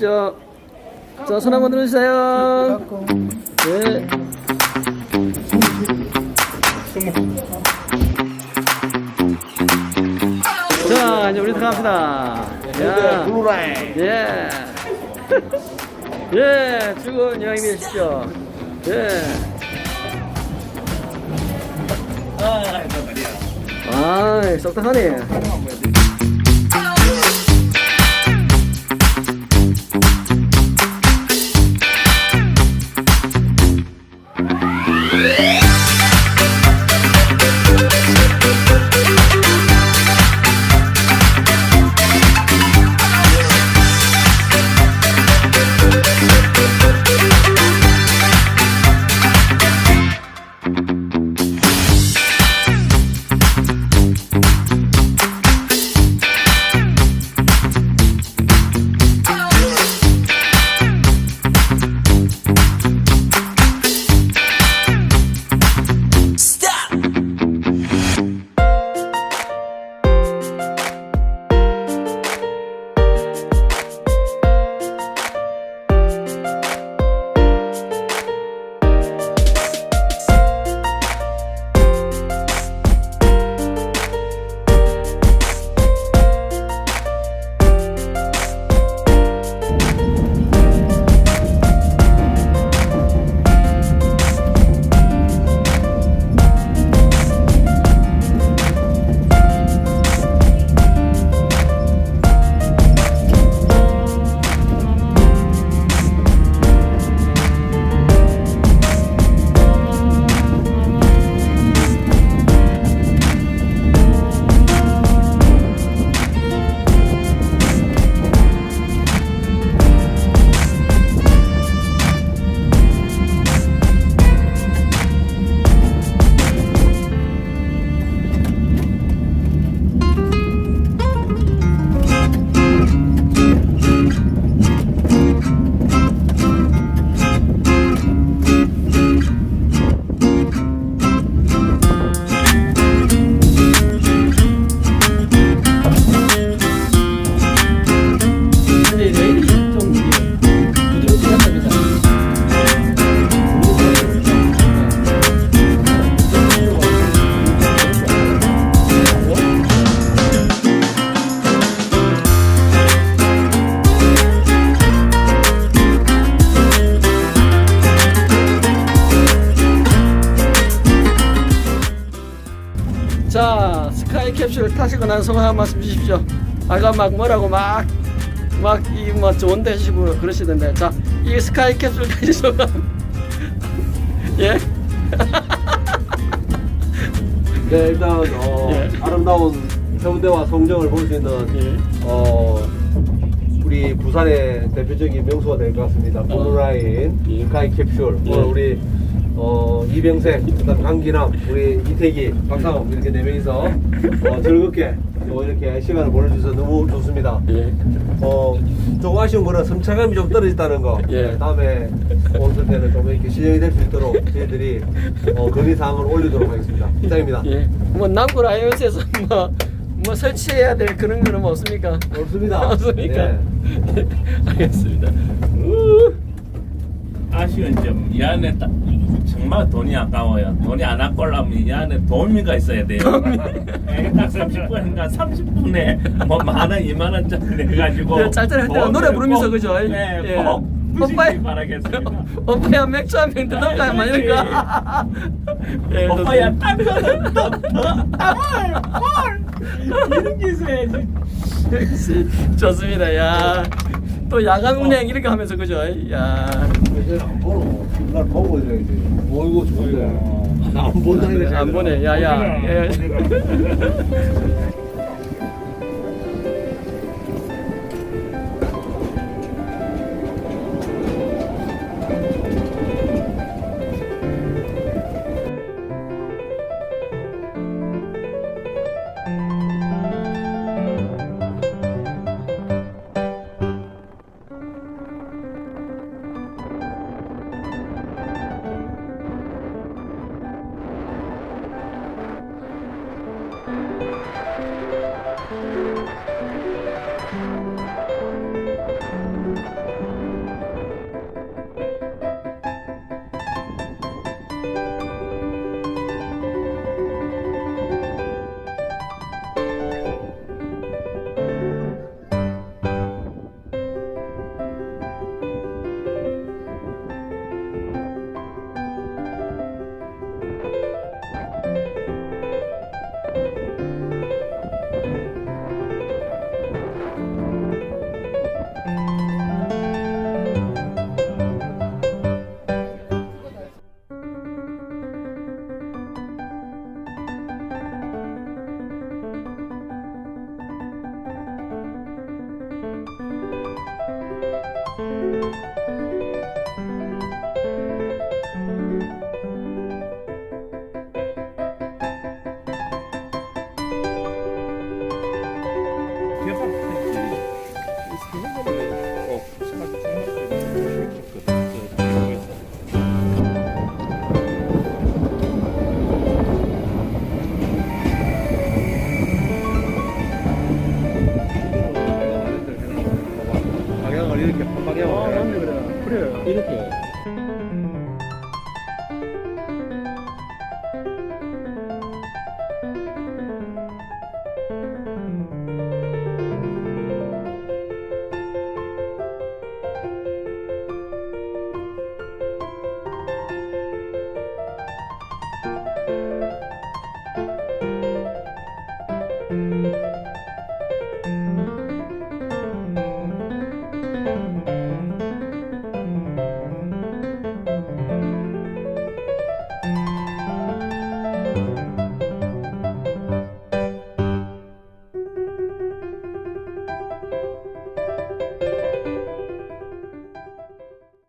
되십시오. 자, 손 한번 들어주세요. 네. 자, 이제 우리 들어갑시다. 야. 예. 예, 즐거운 여행 되십시오. 예. 아. 아, 쏙쏙하네. 자, 스카이 캡슐 타시고 난 소감 한 말씀 주십시오. 아까 막 뭐라고 막, 막, 이뭐 좋은데 하시고 그러시던데. 자, 이 스카이 캡슐 타시 소감. 예? 네, 일단 어, 예. 아름다운 해운대와 성정을 볼 수 있는 예. 어, 우리 부산의 대표적인 명소가 될 것 같습니다. 블루라인, 예. 스카이 캡슐, 예. 오늘 우리 어, 이병생, 그다음 강기남, 우리 이태기, 박상호 이렇게 네 명이서 어, 즐겁게 또 이렇게 시간을 보내주셔서 너무 좋습니다. 예. 어, 조금 아쉬운 거는 성차감이 좀 떨어졌다는 거. 예. 네, 다음에 오실 때는 좀 이렇게 시정이 될 수 있도록 저희들이 어, 건의사항을 올리도록 하겠습니다. 이상입니다. 예. 뭐 남구 라이온스에서 뭐, 뭐 설치해야 될 그런 거는 뭐 없습니까? 없습니다. 없습니까? 네. 알겠습니다. 우. 아쉬운 점, 딱 정말 돈이 아까워요. 돈이 안 아까우려면 이 안에 도우미가 있어야 돼요. 딱 30분인가 30분에 뭐 만 원, 이만 원짜리 내가지고. 예, 짤짤할 때는 노래 부르면서 그죠? 네, 예. 꼭 오빠야. 부시기 바라겠습니다. 오빠야 맥주 한병 뜯을까요? 막 이런 거. 예, 오빠야, 땀면은 더, 더, 땀을, 뭘! 이런 게 있어야지. 역시 좋습니다. 야. 또 야간 운행 이렇게 하면서 그죠? 야. 이제 안 보노. 날 보고. 뭐 이거 좋은데. 본다. 안 보내. 야, 야. 아 맞네. 그래. 그래. 이렇게